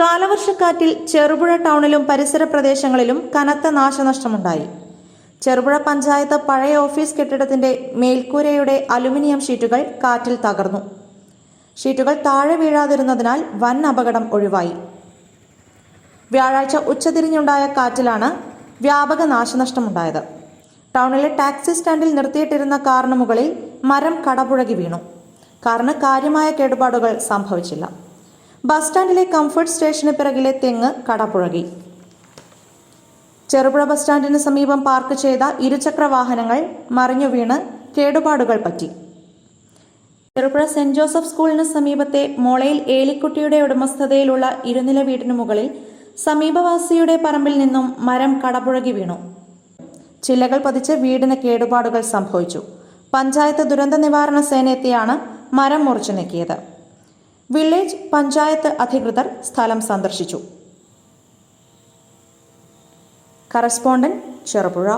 കാലവർഷക്കാറ്റിൽ ചെറുപുഴ ടൗണിലും പരിസര പ്രദേശങ്ങളിലും കനത്ത നാശനഷ്ടമുണ്ടായി. ചെറുപുഴ പഞ്ചായത്ത് പഴയ ഓഫീസ് കെട്ടിടത്തിന്റെ മേൽക്കൂരയുടെ അലുമിനിയം ഷീറ്റുകൾ കാറ്റിൽ തകർന്നു. ഷീറ്റുകൾ താഴെ വീഴാതിരുന്നതിനാൽ വൻ അപകടം ഒഴിവായി. വ്യാഴാഴ്ച ഉച്ചതിരിഞ്ഞുണ്ടായ കാറ്റിലാണ് വ്യാപക നാശനഷ്ടമുണ്ടായത്. ടൗണിലെ ടാക്സി സ്റ്റാൻഡിൽ നിർത്തിയിട്ടിരുന്ന കാറിന് മുകളിൽ മരം കടപുഴകി വീണു. കാറിന് കാര്യമായ കേടുപാടുകൾ സംഭവിച്ചില്ല. ബസ് സ്റ്റാൻഡിലെ കംഫർട്ട് സ്റ്റേഷന് പിറകിലെ തെങ്ങ് കടപുഴകി. ചെറുപുഴ ബസ് സ്റ്റാൻഡിന് സമീപം പാർക്ക് ചെയ്ത ഇരുചക്ര വാഹനങ്ങൾ മറിഞ്ഞു വീണ് കേടുപാടുകൾ പറ്റി. ചെറുപുഴ സെന്റ് ജോസഫ് സ്കൂളിന് സമീപത്തെ മോളയിൽ ഏലിക്കുട്ടിയുടെ ഉടമസ്ഥതയിലുള്ള ഇരുനില വീടിനു മുകളിൽ സമീപവാസിയുടെ പറമ്പിൽ നിന്നും മരം കടപുഴകി വീണു. ചില്ലകൾ പതിച്ച് വീടിന് കേടുപാടുകൾ സംഭവിച്ചു. പഞ്ചായത്ത് ദുരന്ത നിവാരണ സേന എത്തിയാണ് മരം മുറിച്ചു നീക്കിയത്. വില്ലേജ് പഞ്ചായത്ത് അധികൃതർ സ്ഥലം സന്ദർശിച്ചു. കറസ്പോണ്ടന്റ് ചെറുപുഴ.